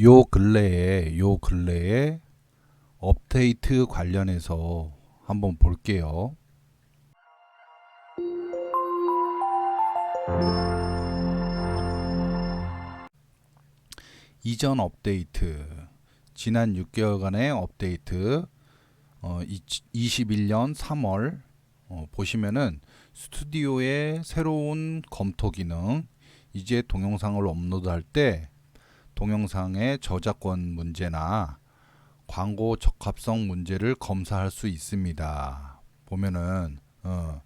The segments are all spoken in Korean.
요 근래에 요 근래에 업데이트 관련해서 한번 볼게요. 이전 업데이트 지난 6개월간의 업데이트 어, 21년 3월 어, 보시면은 스튜디오의 새로운 검토 기능 이제 동영상을 업로드할 때 동영상의 저작권 문제나 광고 적합성 문제를 검사할 수 있습니다. 보면은 어,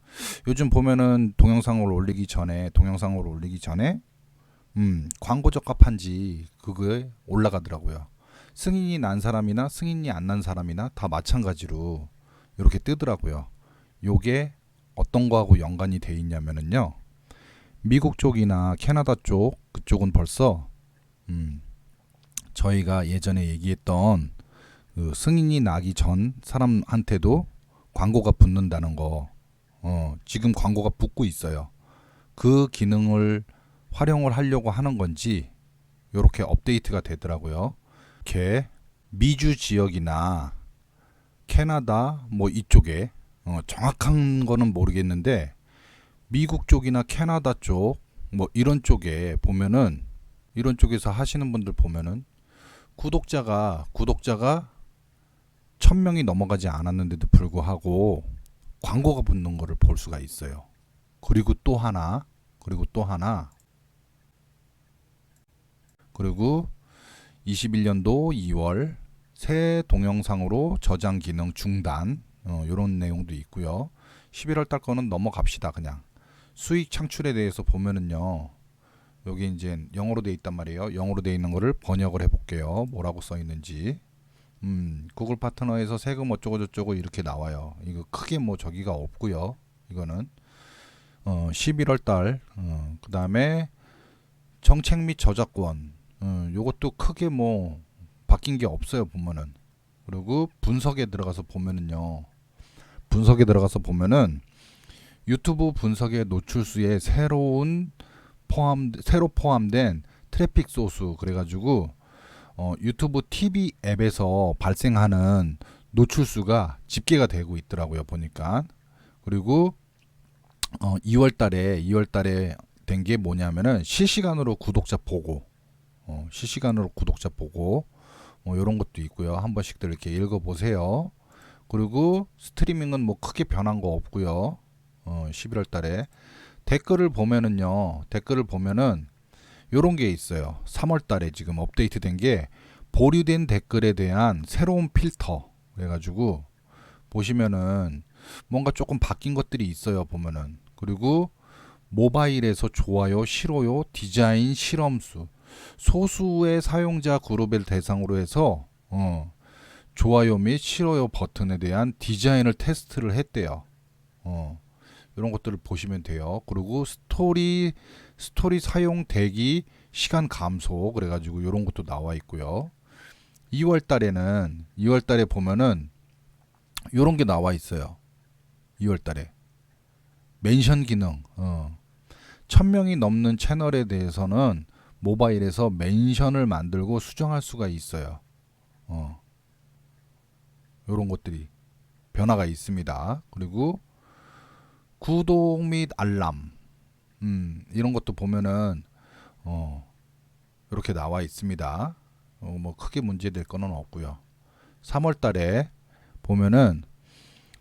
요즘 보면은 동영상을 올리기 전에 동영상을 올리기 전에 음, 광고 적합한지 그거에 올라가더라고요. 승인이 난 사람이나 승인이 안 난 사람이나 다 마찬가지로 이렇게 뜨더라고요. 요게 어떤 거하고 연관이 돼 있냐면은요. 미국 쪽이나 캐나다 쪽 그쪽은 벌써 음, 저희가 예전에 얘기했던 그 승인이 나기 전 사람한테도 광고가 붙는다는 거 어, 지금 광고가 붙고 있어요. 그 기능을 활용을 하려고 하는 건지 이렇게 업데이트가 되더라고요. 이렇게 미주 지역이나 캐나다 뭐 이쪽에 어, 정확한 거는 모르겠는데 미국 쪽이나 캐나다 쪽 뭐 이런 쪽에 보면은 이런 쪽에서 하시는 분들 보면은 구독자가 구독자가 천 명이 넘어가지 않았는데도 불구하고 광고가 붙는 거를 볼 수가 있어요. 그리고 또 하나 그리고 또 하나 그리고 21년도 2월 새 동영상으로 저장 기능 중단 어, 이런 내용도 있고요. 11월 달 거는 넘어갑시다 그냥 수익 창출에 대해서 보면은요. 여기 이제 영어로 돼 있단 말이에요. 영어로 돼 있는 거를 번역을 해볼게요. 뭐라고 써 있는지. 음, 구글 파트너에서 세금 어쩌고 저쩌고 이렇게 나와요. 이거 크게 뭐 저기가 없고요. 이거는 어, 11월 달. 어, 그 다음에 정책 및 저작권. 어, 요것도 크게 뭐 바뀐 게 없어요. 보면은. 그리고 분석에 들어가서 보면은요. 분석에 들어가서 보면은 유튜브 분석의 노출수에 새로운 포함 새로 포함된 트래픽 소스. 그래가지고 어, 유튜브 TV 앱에서 발생하는 노출수가 집계가 되고 있더라고요 보니까. 그리고 어, 2월달에 2월달에 된 게 뭐냐면은 실시간으로 구독자 보고 어, 실시간으로 구독자 보고 뭐 이런 것도 있고요. 한 번씩들 이렇게 읽어보세요. 그리고 스트리밍은 뭐 크게 변한 거 없고요. 어, 11월 달에 댓글을 보면은요. 댓글을 보면은 요런 게 있어요. 3월 달에 지금 업데이트 된 게 보류된 댓글에 대한 새로운 필터 그래 가지고 보시면은 뭔가 조금 바뀐 것들이 있어요. 보면은. 그리고 모바일에서 좋아요, 싫어요, 디자인 실험수 소수의 사용자 그룹을 대상으로 해서 어, 좋아요 및 싫어요 버튼에 대한 디자인을 테스트를 했대요. 어. 이런 것들을 보시면 돼요. 그리고 스토리 스토리 사용 대기 시간 감소 그래가지고 이런 것도 나와 있고요. 2월 달에는 2월 달에 보면은 이런 게 나와 있어요. 2월 달에 멘션 기능. 어. 1000명이 넘는 채널에 대해서는 모바일에서 멘션을 만들고 수정할 수가 있어요. 어. 이런 것들이 변화가 있습니다. 그리고 구독 및 알람 음, 이런 것도 보면은 어, 이렇게 나와 있습니다. 어, 뭐 크게 문제될 거는 없고요. 3월 달에 보면은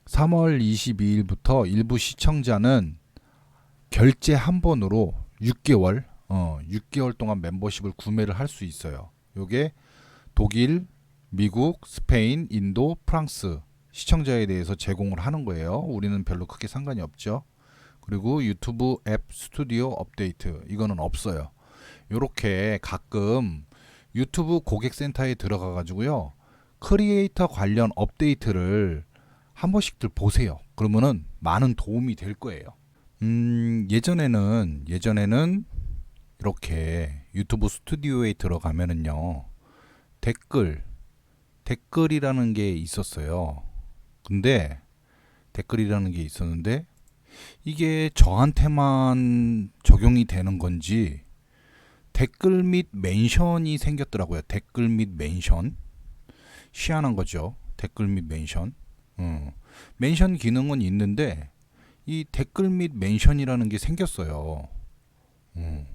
3월 22일부터 일부 시청자는 결제 한 번으로 6개월 어, 6개월 동안 멤버십을 구매를 할 수 있어요. 요게 독일, 미국, 스페인, 인도, 프랑스 시청자에 대해서 제공을 하는 거예요. 우리는 별로 크게 상관이 없죠. 그리고 유튜브 앱 스튜디오 업데이트 이거는 없어요. 요렇게 가끔 유튜브 고객센터에 들어가 가지고요. 크리에이터 관련 업데이트를 한 번씩들 보세요. 그러면은 많은 도움이 될 거예요. 음, 예전에는 예전에는 이렇게 유튜브 스튜디오에 들어가면은요. 댓글 댓글이라는 게 있었어요. 근데 댓글이라는 게 있었는데 이게 저한테만 적용이 되는 건지 댓글 및 멘션이 생겼더라고요. 댓글 및 멘션. 희한한 거죠. 댓글 및 멘션. 음. 멘션 기능은 있는데 이 댓글 및 멘션이라는 게 생겼어요. 음.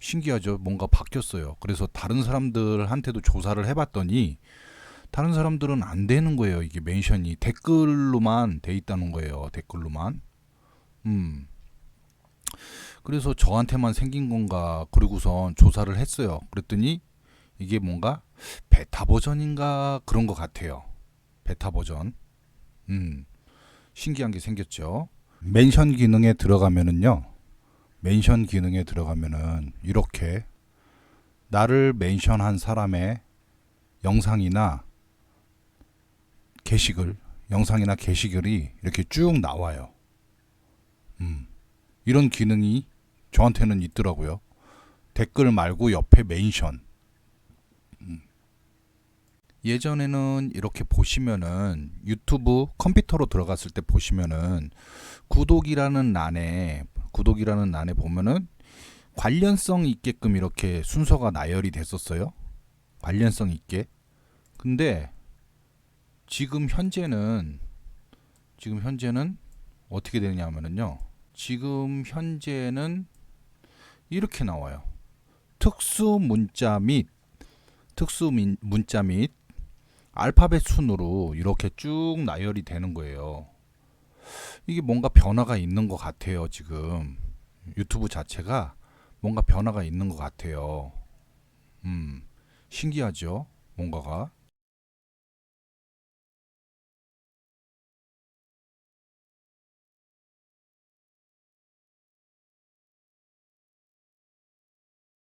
신기하죠. 뭔가 바뀌었어요. 그래서 다른 사람들한테도 조사를 해봤더니 다른 사람들은 안 되는 거예요. 이게 멘션이 댓글로만 돼 있다는 거예요. 댓글로만. 음. 그래서 저한테만 생긴 건가 그리고선 조사를 했어요. 그랬더니 이게 뭔가 베타 버전인가 그런 것 같아요. 베타 버전. 음. 신기한 게 생겼죠. 멘션 기능에 들어가면은요. 멘션 기능에 들어가면은 이렇게 나를 멘션한 사람의 영상이나 게시글, 영상이나 게시글이 이렇게 쭉 나와요. 음. 이런 기능이 저한테는 있더라고요. 댓글 말고 옆에 멘션. 음. 예전에는 이렇게 보시면은 유튜브 컴퓨터로 들어갔을 때 보시면은 구독이라는 란에 구독이라는 란에 보면은 관련성 있게끔 이렇게 순서가 나열이 됐었어요. 관련성 있게. 근데 지금 현재는 지금 현재는 어떻게 되냐면은요. 지금 현재는 이렇게 나와요. 특수 문자 및 특수 민- 문자 및 알파벳 순으로 이렇게 쭉 나열이 되는 거예요. 이게 뭔가 변화가 있는 것 같아요, 지금. 유튜브 자체가 뭔가 변화가 있는 것 같아요. 음, 신기하죠? 뭔가가.